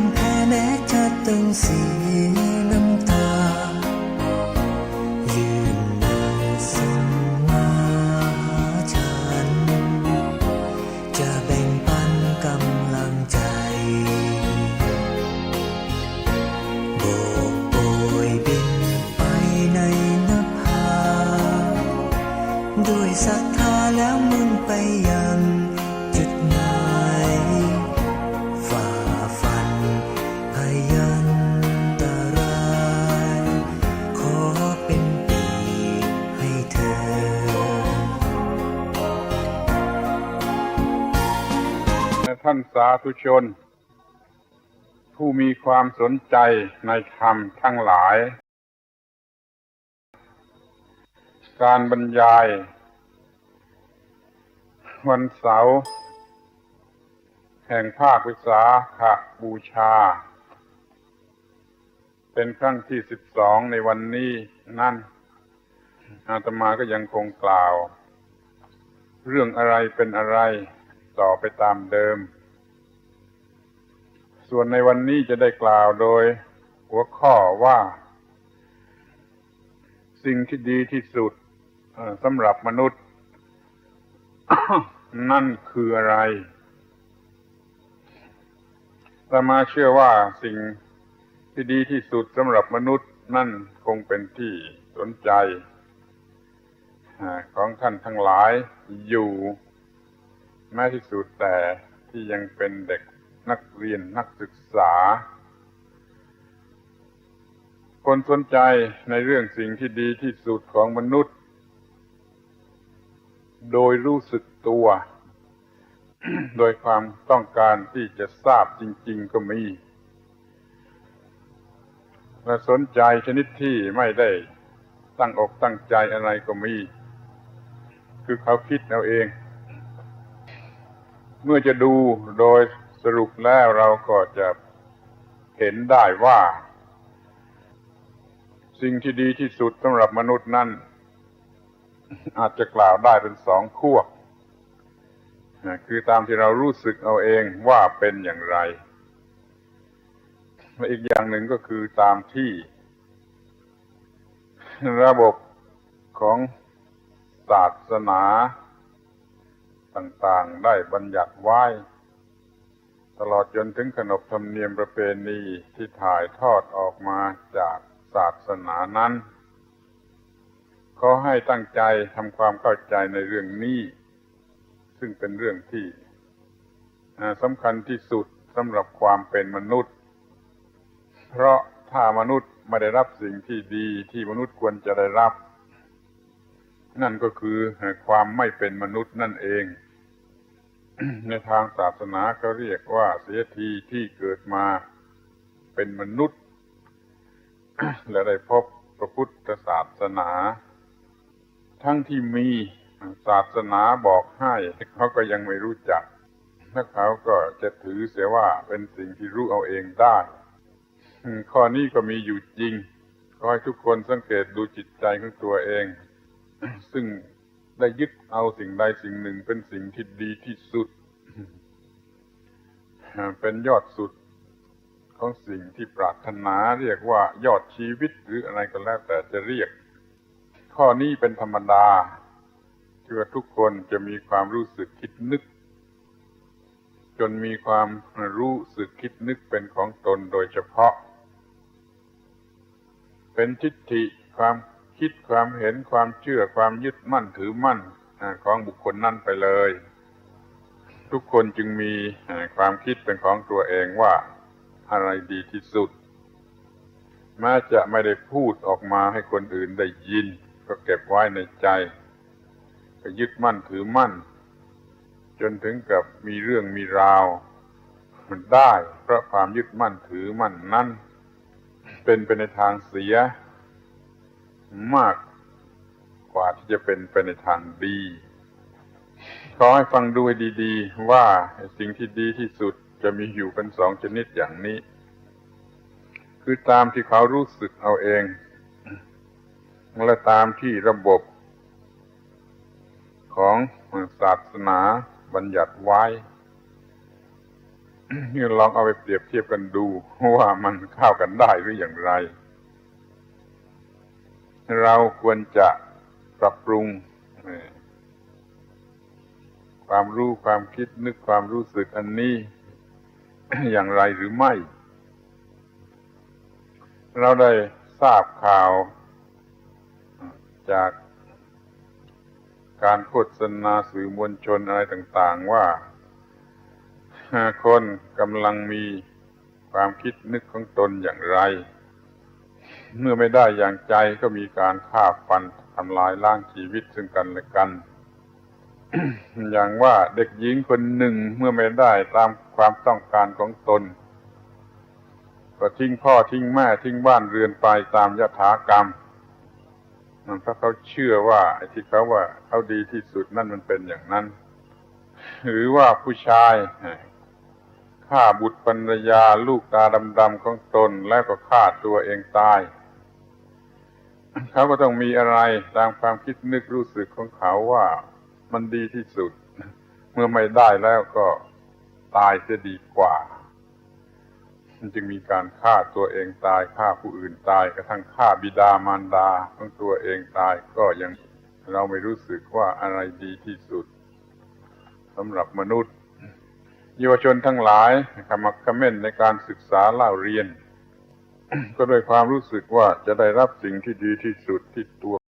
ำแพ้แม้จะตึงเสีย ท่านสาธุชน ผู้มีความสนใจในธรรมทั้งหลาย การบรรยาย วันเสาร์แห่งภาควิสาขบูชา เป็นครั้งที่สิบสองในวันนี้นั่นอาตมาก็ยังคงกล่าว เรื่องอะไรเป็นอะไร ต่อไปตามเดิม ส่วนในวันนี้จะได้กล่าวโดยหัวข้อว่า สิ่งที่ดีที่สุดสำหรับมนุษย์ นั่นคืออะไรแต่มาเชื่อว่าสิ่งที่ดีที่สุดสำหรับมนุษย์นั่นคงเป็นที่สนใจของท่านทั้งหลายอยู่ แม้ที่สุดแต่ที่ยังเป็นเด็กนักเรียนนักศึกษา คนสนใจในเรื่องสิ่งที่ดีที่สุดของมนุษย์ โดยรู้สึกตัว โดยความต้องการที่จะทราบจริง ๆ ก็มีและสนใจชนิดที่ไม่ได้ตั้งอกตั้งใจอะไรก็มี คือเขาคิดเอาเอง เมื่อจะดูโดยสรุปแล้วเราก็จะเห็นได้ว่า สิ่งที่ดีที่สุดสำหรับมนุษย์นั้นอาจจะกล่าวได้เป็นสองขั้วคือตามที่เรารู้สึกเอาเองว่าเป็นอย่างไรและอีกอย่างหนึ่งก็คือตามที่ ระบบของศาสนา ต่างๆ ได้บัญญัติไว้ ตลอดจนถึงขนบธรรมเนียมประเพณีที่ถ่ายทอดออกมาจากศาสนานั้นขอให้ตั้งใจทำความเข้าใจในเรื่องนี้ ซึ่งเป็นเรื่องที่สำคัญที่สุดสำหรับความเป็นมนุษย์ เพราะถ้ามนุษย์ไม่ได้รับสิ่งที่ดีที่มนุษย์ควรจะได้รับ นั่นก็คือความไม่เป็นมนุษย์นั่นเอง ในทางศาสนาเขาเรียกว่าเสียทีที่เกิดมาเป็นมนุษย์ และได้พบพระพุทธศาสนา ทั้งที่มีศาสนาบอกให้เขาก็ยังไม่รู้จักและเขาก็จะถือเสียว่าเป็นสิ่งที่รู้เอาเองได้ข้อนี้ก็มีอยู่จริงขอให้ทุกคนสังเกตดูจิตใจของตัวเอง ซึ่งได้ยึดเอาสิ่งใดสิ่งหนึ่งเป็นสิ่งที่ดีที่สุด เป็นยอดสุดของสิ่งที่ปรารถนาเรียกว่ายอดชีวิตหรืออะไรก็แล้วแต่จะเรียก ข้อนี้เป็นธรรมดาที่ว่าทุกคนจะมีความรู้สึกคิดนึก จนมีความรู้สึกคิดนึกเป็นของตนโดยเฉพาะ เป็นทิฏฐิความ คิดความเห็นความเชื่อความยึดมั่นถือมั่นของบุคคลนั่นไปเลย ทุกคนจึงมีความคิดเป็นของตัวเองว่าอะไรดีที่สุดแม้จะไม่ได้พูดออกมาให้คนอื่นได้ยิน ก็เก็บไว้ในใจ ก็ยึดมั่นถือมั่น จนถึงกับมีเรื่องมีราว มันได้เพราะความยึดมั่นถือมั่นนั้น เป็นไปในทางเสีย มากกว่าที่จะเป็นไปในทางดีขอให้ฟังดูให้ดีๆ ว่าสิ่งที่ดีที่สุดจะมีอยู่เป็นสองชนิดอย่างนี้ คือตามที่เขารู้สึกเอาเอง และตามที่ระบบของศาสนาบัญญัติไว้ลองเอาไปเปรียบเทียบกันดูว่ามันเข้ากันได้หรืออย่างไร เราควรจะปรับปรุงความรู้ความคิดนึกความรู้สึกอันนี้อย่างไรหรือไม่ เราได้ทราบข่าว จากการโฆษณาสื่อมวลชนอะไรต่างๆว่า คนกำลังมีความคิดนึกของตนอย่างไร เมื่อไม่ได้อย่างใจก็มีการฆ่าฟันทำลายล้างชีวิตซึ่งกันและกัน อย่างว่าเด็กหญิงคนหนึ่งเมื่อไม่ได้ตามความต้องการของตน ก็ทิ้งพ่อทิ้งแม่ทิ้งบ้านเรือนไปตามยถากรรมมันเพราะเขาเชื่อว่าไอ้ที่เขาว่าเขาดีที่สุดนั่นมันเป็นอย่างนั้น หรือว่าผู้ชายฆ่าบุตรภรรยาลูกตาดำๆของตนแล้วก็ฆ่าตัวเองตาย เขาก็ต้องมีอะไรตามความคิดนึกรู้สึกของเขาว่ามันดีที่สุด เมื่อไม่ได้แล้วก็ตายจะดีกว่า มันจึงมีการฆ่าตัวเองตายฆ่าผู้อื่นตายกระทั่งฆ่าบิดามารดาของตัวเองตายก็ยังเราไม่รู้สึกว่าอะไรดีที่สุดสำหรับมนุษย์เยาวชนทั้งหลายขมักเขม้นในการศึกษาเล่าเรียน ก็ด้วยความรู้สึกว่าจะได้รับสิ่งที่ดีที่สุดที่ตัว